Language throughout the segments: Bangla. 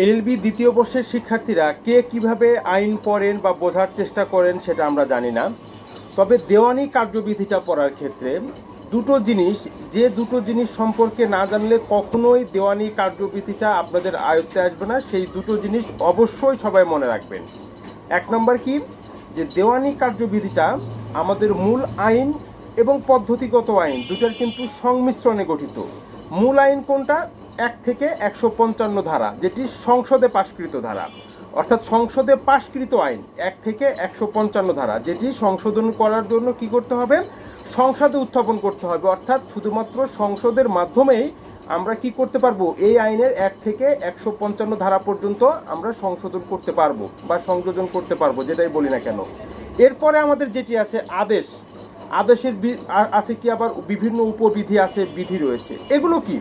এলএলবি দ্বিতীয় বর্ষের শিক্ষার্থীরা কে কীভাবে আইন পড়েন বা বোঝার চেষ্টা করেন সেটা আমরা জানি না। তবে দেওয়ানি কার্যবিধিটা পড়ার ক্ষেত্রে দুটো জিনিস, যে দুটো জিনিস সম্পর্কে না জানলে কখনোই দেওয়ানি কার্যবিধিটা আপনাদের আয়ত্তে আসবে না, সেই দুটো জিনিস অবশ্যই সবাই মনে রাখবেন। এক নম্বর কি? যে দেওয়ানি কার্যবিধিটা আমাদের মূল আইন এবং পদ্ধতিগত আইন দুটার কিন্তু সংমিশ্রণে গঠিত। মূল আইন কোনটা? এক থেকে একশো পঞ্চান্ন ধারা, যেটি সংসদে পাশকৃত ধারা। অর্থাৎ সংসদে পাশকৃত আইন, এক থেকে একশো পঞ্চান্ন ধারা, যেটি সংশোধন করার জন্য কি করতে হবে? সংসদে উত্থাপন করতে হবে। অর্থাৎ শুধুমাত্র সংসদের মাধ্যমেই আমরা কি করতে পারব? এই আইনের এক থেকে একশো পঞ্চান্ন ধারা পর্যন্ত আমরা সংশোধন করতে পারব বা সংযোজন করতে পারব, যেটাই বলি না কেন। এরপরে আমাদের যেটি আছে, আদেশ। আদেশের আছে কি আবার? বিভিন্ন উপবিধি আছে, বিধি রয়েছে। এগুলো কি?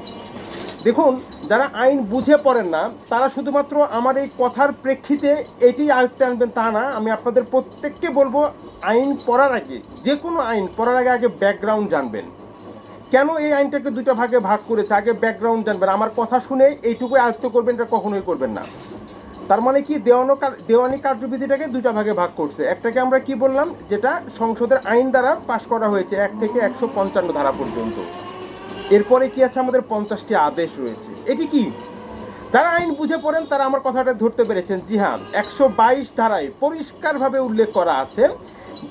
দেখুন, যারা আইন বুঝে পড়েন না, তারা শুধুমাত্র আমার এই কথার প্রেক্ষিতে এটি আয়ত্তে আনবেন তা না, আমি আপনাদের প্রত্যেককে বলব, আইন পড়ার আগে, যে কোনো আইন পড়ার আগে আগে ব্যাকগ্রাউন্ড জানবেন। কেন এই আইনটাকে দুটো ভাগে ভাগ করেছে? আগে ব্যাকগ্রাউন্ড জানবেন, আমার কথা শুনে এইটুকু আয়ত্ত করবেন, এটা কখনোই করবেন না। তার মানে কি, দেওয়ানো দেওয়ানি কার্যবিধিটাকে দুইটা ভাগে ভাগ করছে। একটাকে আমরা কি বললাম? যেটা সংসদের আইন দ্বারা পাশ করা হয়েছে, এক থেকে একশো পঞ্চান্ন ধারা পর্যন্ত। এরপরে কি আছে? আমাদের পঞ্চাশটি আদেশ রয়েছে। এটি কি? যারা আইন বুঝে পড়েন, তারা আমার কথাটা ধরতে পেরেছেন। জি হ্যাঁ একশো বাইশ ধারায় পরিষ্কারভাবে উল্লেখ করা আছে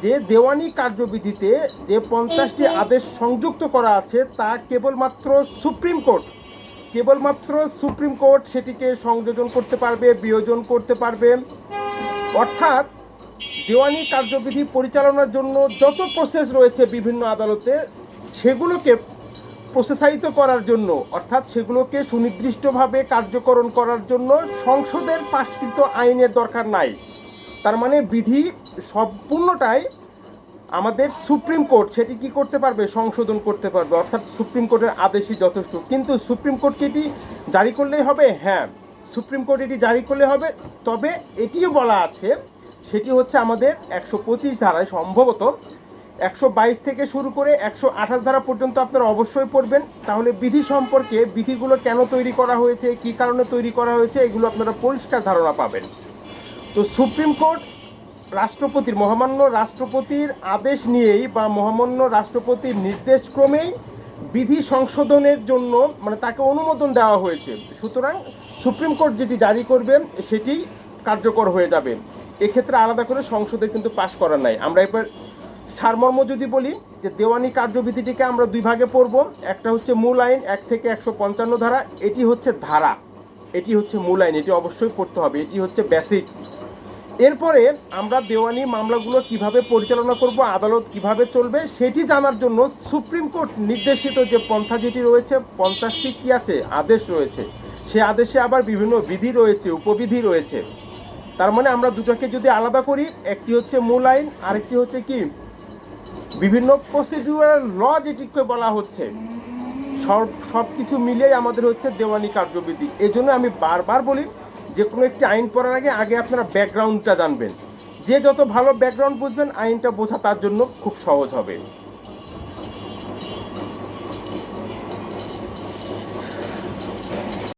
যে, দেওয়ানি কার্যবিধিতে যে পঞ্চাশটি আদেশ সংযুক্ত করা আছে, তা কেবলমাত্র সুপ্রিম কোর্ট, কেবলমাত্র সুপ্রিম কোর্ট সেটিকে সংযোজন করতে পারবে, বিয়োজন করতে পারবে। অর্থাৎ, দেওয়ানি কার্যবিধি পরিচালনার জন্য যত প্রসেস রয়েছে বিভিন্ন আদালতে, সেগুলোকে প্রসেসায়িত করার জন্য, অর্থাৎ সেগুলোকে সুনির্দিষ্টভাবে কার্যকরণ করার জন্য সংসদের পাশকৃত আইনের দরকার নাই। তার মানে বিধি সম্পূর্ণটাই আমাদের সুপ্রিম কোর্ট, সেটি কি করতে পারবে? সংশোধন করতে পারবে। অর্থাৎ সুপ্রিম কোর্টের আদেশই যথেষ্ট। কিন্তু সুপ্রিম কোর্ট কি এটি জারি করলেই হবে? হ্যাঁ সুপ্রিম কোর্ট এটি জারি করলে হবে। তবে এটিও বলা আছে, সেটি হচ্ছে আমাদের একশো পঁচিশ ধারায় সম্ভবত একশো বাইশ থেকে শুরু করে একশো আঠাশ ধারা পর্যন্ত আপনারা অবশ্যই পড়বেন। তাহলে বিধি সম্পর্কে বিধিগুলো কেন তৈরি করা হয়েছে, কী কারণে তৈরি করা হয়েছে, এগুলো আপনারা পরিষ্কার ধারণা পাবেন। তো সুপ্রিম কোর্ট রাষ্ট্রপতির, মহামান্য রাষ্ট্রপতির আদেশ নিয়েই বা মহামান্য রাষ্ট্রপতির নির্দেশক্রমেই বিধি সংশোধনের জন্য মানে তাকে অনুমোদন দেওয়া হয়েছে। সুতরাং সুপ্রিম কোর্ট যেটি জারি করবে, সেটি কার্যকর হয়ে যাবে। এক্ষেত্রে আলাদা করে সংসদে কিন্তু পাশ করা নাই। আমরা এবার সারমর্ম যদি বলি, যে দেওয়ানি কার্যবিধিটিকে আমরা দুই ভাগে পড়ব। একটা হচ্ছে মূল আইন, এক থেকে একশো পঞ্চান্ন ধারা। এটি হচ্ছে ধারা। এটি হচ্ছে মূল আইন, এটি অবশ্যই পড়তে হবে। এটি হচ্ছে বেসিক এরপরে আমরা দেওয়ানি মামলাগুলো কীভাবে পরিচালনা করব, আদালত কীভাবে চলবে, সেটি জানার জন্য সুপ্রিম কোর্ট নির্দেশিত যে পন্থা যেটি রয়েছে, পঞ্চাশটি কি আছে, আদেশ রয়েছে। সে আদেশে আবার বিভিন্ন বিধি রয়েছে, উপবিধি রয়েছে। তার মানে আমরা দুটোকে যদি আলাদা করি, একটি হচ্ছে মূল আইন, আরেকটি হচ্ছে কি বিভিন্ন প্রসিডিউরাল ল যেটিকে বলা হচ্ছে, সব সব কিছু মিলিয়েই আমাদের হচ্ছে দেওয়ানি কার্যবিধি। এজন্য জন্য আমি বারবার বলি, যে কোনো একটি আইন পড়ার আগে আগে আপনারা ব্যাকগ্রাউন্ডটা জানবেন। যে যত ভালো ব্যাকগ্রাউন্ড বুঝবেন, আইনটা বোঝা তার জন্য খুব সহজ হবে।